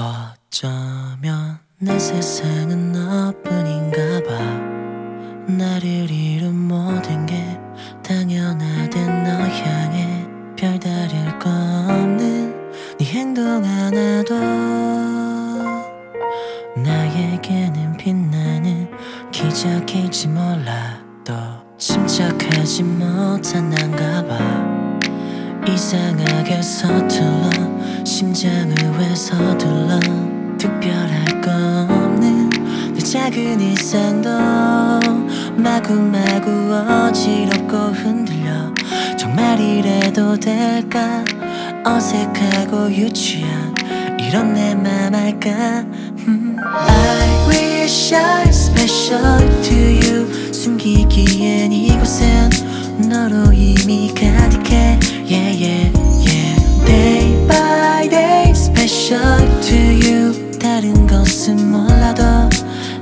어쩌면 내 세상은 너뿐인가 봐. 나를 이룬 모든 게 당연하던 너 향해 별다를 거 없는 네 행동 하나도 나에게는 빛나는 기적일지 몰라도 침착하지 못한 난가 봐 이상하게 서툴러 심장을 왜 서둘러. 특별할 거 없는 내 작은 일상도 마구마구 어지럽고 흔들려. 정말 이래도 될까? 어색하고 유치한. 이런 내 맘 알까? 음. I wish I 것은 몰라도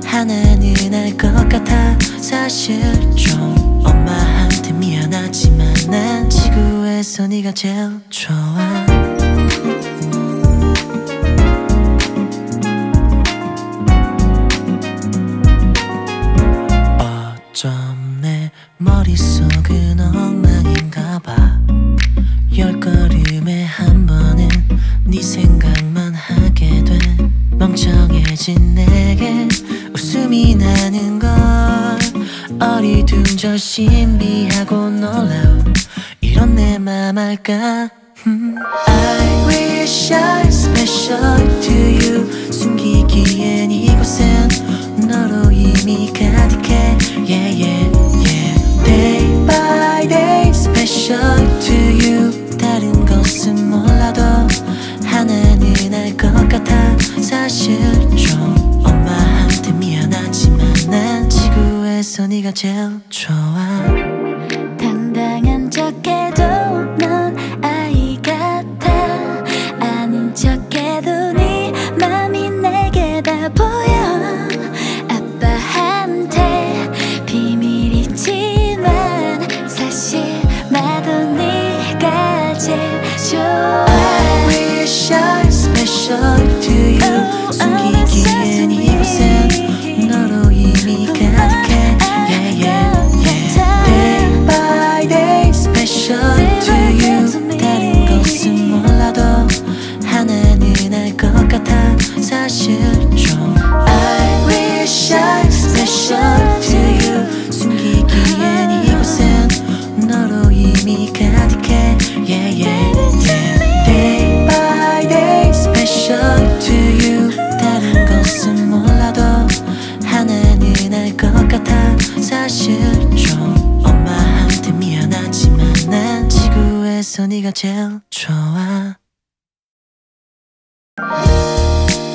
하나는 알 것 같아. 사실 좀 엄마한테 미안하지만 난 지구에서 네가 제일 좋아. 어쩜 내 머릿속은 엉망인가 봐. 열 걸음 나는 걸 어리둥절 신비하고 놀라운 이런 내 맘 알까 음. I wish I special to you 숨기기엔 네가 제일 좋아. 당당한 척해도 넌 아이 같아. 아닌 척해도 네 맘이 내게 다 보여. 아빠한테 비밀이지만 사실 나도 네가 제일 좋아. I wish I special to 사실 좀 I wish I special to you. 숨기기엔 이곳엔 너로 이미 가득해 Yeah yeah yeah day special to you. 다른 것은 몰라도 하나는 알 것 같아. 사실 좀 엄마한테 미안하지만 난 지구에서 네가 제일 좋아 Música